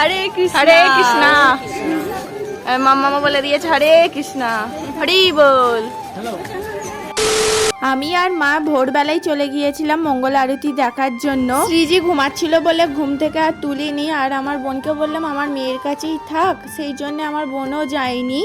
হরে কৃষ্ণ। হরে কৃষ্ণ মামা বলে দিয়েছে হরে কৃষ্ণ। হরি বল। আমি আর মা ভোরবেলায় চলে গিয়েছিলাম মঙ্গল আরতি দেখার জন্য। শ্রীজি ঘুমাচ্ছিল বলে ঘুম থেকে আর তুলিনি, আর আমার বোনকে বললাম, আমার মেয়ের কাছেই থাক, সেই জন্য আমার বোনও যায়নি।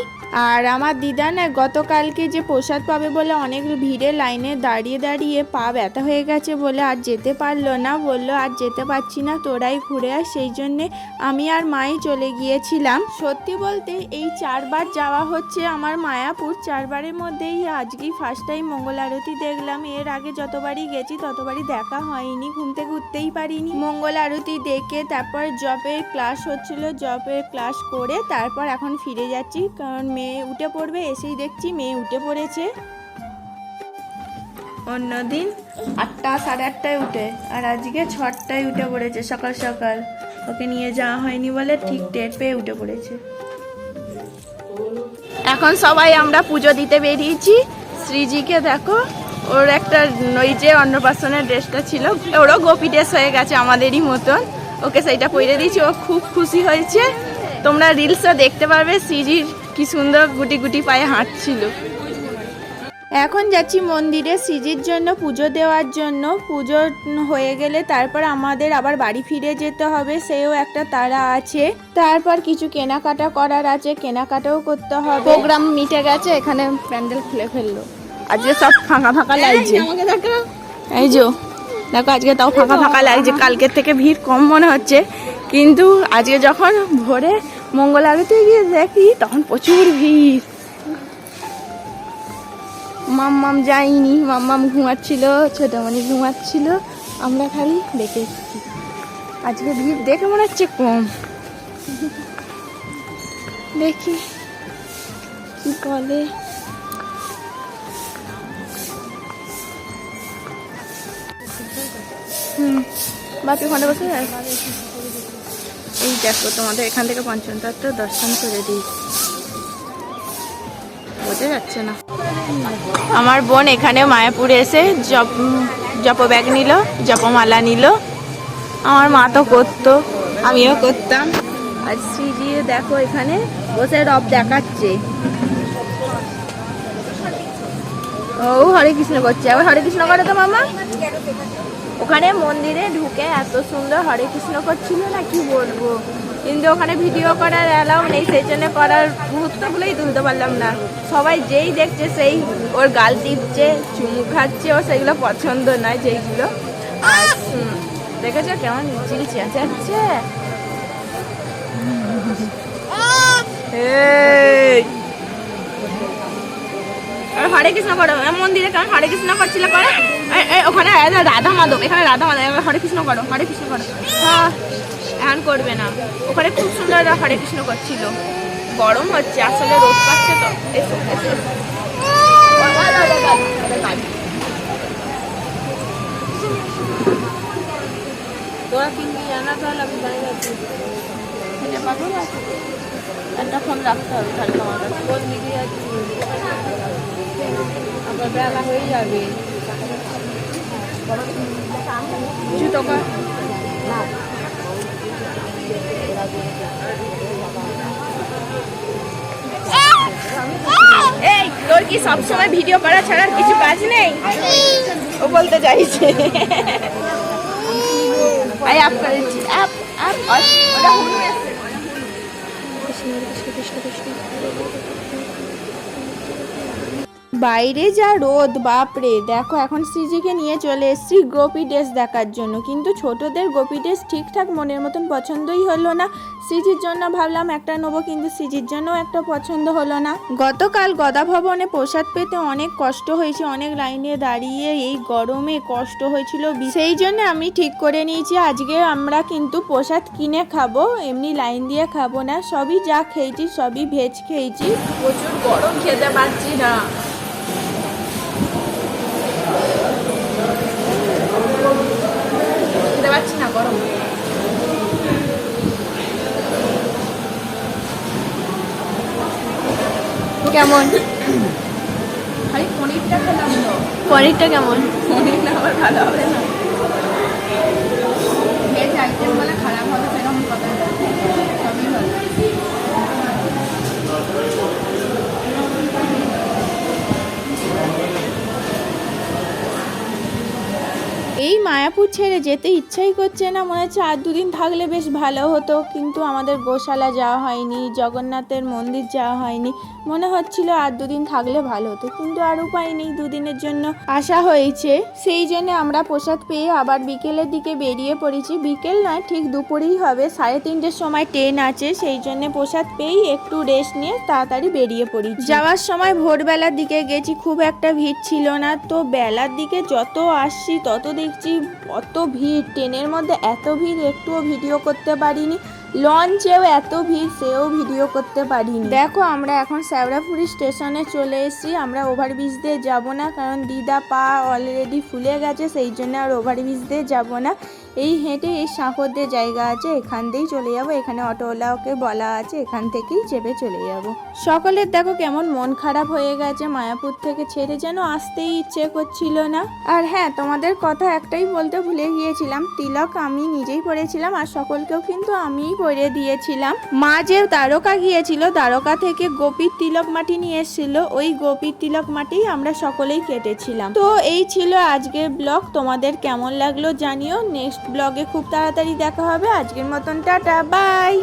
আর আমার দিদা না গতকালকে যে প্রসাদ পাবে বলে অনেক ভিড়ে লাইনে দাঁড়িয়ে দাঁড়িয়ে পা ব্যথা হয়ে গেছে বলে আর যেতে পারল না, বলল, আর যেতে পারছি না, তোরাই ঘুরে আস সেই জন্যে আমি আর মাই চলে গিয়েছিলাম। সত্যি বলতে এই চারবার যাওয়া হচ্ছে আমার মায়াপুর। চারবারের মধ্যেই আজকেই ফার্স্ট টাইম মঙ্গল আরতি দেখলাম, এর আগে যতবারই গেছি ততবারই দেখা হয়নি ঘুম ঘুরতেই পারিনি। মঙ্গল আরতি দেখে তারপর জবের ক্লাস হচ্ছিল জবের ক্লাস করে তারপর এখন ফিরে যাচ্ছি, কারণ মেয়ে উঠে পড়বে, এসেই দেখছি মেয়ে উঠে পড়েছে। অন্যদিন আটটা, সাড়ে আটটায় উঠে, আর আজকে ছটায় উঠে পড়েছে, সকাল সকাল। ওকে নিয়ে যাওয়া হয়নি বলে ঠিক টের পেয়ে উঠে পড়েছে। এখন সবাই আমরা পুজো দিতে বেরিয়েছি। শ্রীজিকে দেখো ওর একটা ওই যে অন্নপ্রাশনের ড্রেসটা ছিল ওরও গোপী ড্রেস হয়ে গেছে আমাদেরই মতন। ওকে সেইটা পরে দিয়েছি ও খুব খুশি হয়েছে। তোমরা রিলসও দেখতে পারবে শ্রীজির কি সুন্দর গুটি গুটি পায়ে হাঁটছিল। এখন যাচ্ছি মন্দিরে সিজির জন্য পুজো দেওয়ার জন্য। পুজো হয়ে গেলে তারপর আমাদের আবার বাড়ি ফিরে যেতে হবে সেও একটা তারা আছে। তারপর কিছু কেনাকাটা করার আছে কেনাকাটাও করতে হবে। প্রোগ্রাম মিটে গেছে এখানে প্যান্ডেল খুলে ফেলল। আজকে সব ফাঁকা ফাঁকা লাগছে। এই যো দেখো আজকে তাও ফাঁকা ফাঁকা লাগছে। কালকের থেকে ভিড় কম মনে হচ্ছে। কিন্তু আজকে যখন ভোরে মঙ্গল আরতি গিয়ে দেখি তখন প্রচুর ভিড়। মাম্মাম যাইনি মাম্মাম ঘুমাচ্ছিল ছোটমণি ঘুমাচ্ছিল। আমরা খালি দেখে এসেছি। আজকে ভিড় দেখে মনে হচ্ছে কম। দেখি কি বলে। হুম বাপি ওখানে বসে এই দেখো, তোমাদের এখান থেকে পঞ্চমতত্ত্ব দর্শন করে দিই। বোঝা যাচ্ছে না। আমার বোন এখানে মায়াপুরে এসে জপ জপ ব্যাগ নিল, জপমালা নিল। আমার মা তো করতো, আমিও করতাম। আর শ্রীজি দেখো এখানে বসে রব দেখাচ্ছে। ও, হরে কৃষ্ণ করছে। আবার হরে কৃষ্ণ করে তো মামা? ওখানে মন্দিরে ঢুকে এত সুন্দর হরে কৃষ্ণ করছিল না, কি বলব? কিন্তু ওখানে ভিডিও করার অ্যালাউ নেই সেই জন্য করার মুহূর্তগুলোই তুলতে পারলাম না। সবাই যেই দেখছে সেই, ওর গাল টিপছে, চুমু খাচ্ছে, ও সেগুলো পছন্দ নয় যেইগুলো। আর দেখেছ কেমন চিল চেঁচাচ্ছে? এই! হরে কৃষ্ণ করো। মন্দিরে কেমন হরে কৃষ্ণ করছিল করে ওখানে রাধা মাধব এখানে রাধা মাধব এবার হরে কৃষ্ণ করো হরে কৃষ্ণ করো। হ্যাঁ এখন করবে না। ওখানে খুব সুন্দর হরে কৃষ্ণ করছিল। গরম হচ্ছে আসলে রোদ পাচ্ছে তো। এসো এসো। তোরা কিনবি জানা তাহলে? আমি বাইরে আছি পাবো না একটা ফোন রাখতে হবে তাহলে তোমার কাছে এই, তোর কি সবসময় ভিডিও করা ছাড়া কিছু কাজ নেই? ও বলতে চাইছে। আই আপ করেছি আপ আপ ওটা হুনু এসছে। বাইরে যা রোদ, বাপরে। দেখো, এখন সিজিকে নিয়ে চলে এসেছি গোপি ড্রেস দেখার জন্য। কিন্তু ছোটদের গোপি ড্রেস ঠিকঠাক মনের মতন পছন্দই হলো না। সিজির জন্য ভাবলাম একটা নেব, কিন্তু সিজির জন্য একটা পছন্দ হলো না। গতকাল গদা ভবনে প্রসাদ পেতে অনেক কষ্ট হয়েছে, অনেক লাইনে দাঁড়িয়ে এই গরমে কষ্ট হয়েছিল সেই জন্য আমি ঠিক করে নিয়েছি, আজকে আমরা কিন্তু প্রসাদ কিনে খাব, এমনি লাইন দিয়ে খাব না। সবই যা খেয়েছি, সবই ভেজ খেয়েছি। প্রচুর গরম খেতে পারছি না খেতে পারছি না গরম কেমন? পনিরটা খেলাম পনিরটা কেমন? পনির না ভালো হবে না ভেজ আইটেম বলে খারাপ হবে সেরকম কথা না। মায়াপুর ছেড়ে যেতে ইচ্ছাই করছে না। মনে হচ্ছে আর দুদিন থাকলে বেশ ভালো হতো, কিন্তু আমাদের গোশালা যাওয়া হয়নি, জগন্নাথের মন্দির যাওয়া হয়নি। মনে হচ্ছিল আর দুদিন থাকলে ভালো হতো, কিন্তু আর উপায় নেই, দুদিনের জন্য আসা হয়েছে। সেই জন্য আমরা প্রসাদ পেয়ে আবার বিকেলের দিকে বেরিয়ে পড়েছি। বিকেল নয়, ঠিক দুপুরেই হবে। সাড়ে তিনটের সময় ট্রেন আছে, সেই জন্য প্রসাদ পেয়েই একটু রেস্ট নিয়ে তাড়াতাড়ি বেরিয়ে পড়ি যাওয়ার সময় ভোরবেলার দিকে গেছি, খুব একটা ভিড় ছিল না। তো বেলার দিকে যত আসছি, তত দেখছি অত ভিড়, ট্রেনের মধ্যে এত ভিড়, একটুও ভিডিও করতে পারিনি। লঞ্চেও এত ভিড়, সেও ভিডিও করতে পারিনি। দেখো, আমরা এখন শ্যাওড়াফুরি স্টেশনে চলে এসেছি। আমরা ওভারব্রিজ দিয়ে যাব না, কারণ দিদা পা অলরেডি ফুলে গেছে, সেই জন্য আর ওভারব্রিজ দিয়ে যাব না। এই হেঁটে এই সাঁকর দিয়ে জায়গা আছে, এখান দিয়েই চলে যাব। এখানে অটোওয়ালাকে বলা আছে, এখান থেকেই চেপে চলে যাব। সকলের দেখো কেমন মন খারাপ হয়ে গেছে, মায়াপুর থেকে ছেড়ে যেন আসতেই ইচ্ছে করছিল না। আর হ্যাঁ তোমাদের কথা একটাই বলতে ভুলে গিয়েছিলাম, তিলক আমি নিজেই পড়েছিলাম আর সকলকেও কিন্তু আমিই পরে দিয়েছিলাম। মা যে দ্বারকা গিয়েছিল, দ্বারকা থেকে গোপীর তিলক মাটি নিয়ে এসেছিল, ওই গোপীর তিলক মাটি আমরা সকলেই কেটেছিলাম। তো এই ছিল আজকের ব্লগ, তোমাদের কেমন লাগল জানিও, নেক্সট ব্লগে খুব তাড়াতাড়ি দেখা হবে। আজকের মতন টাটা বাই।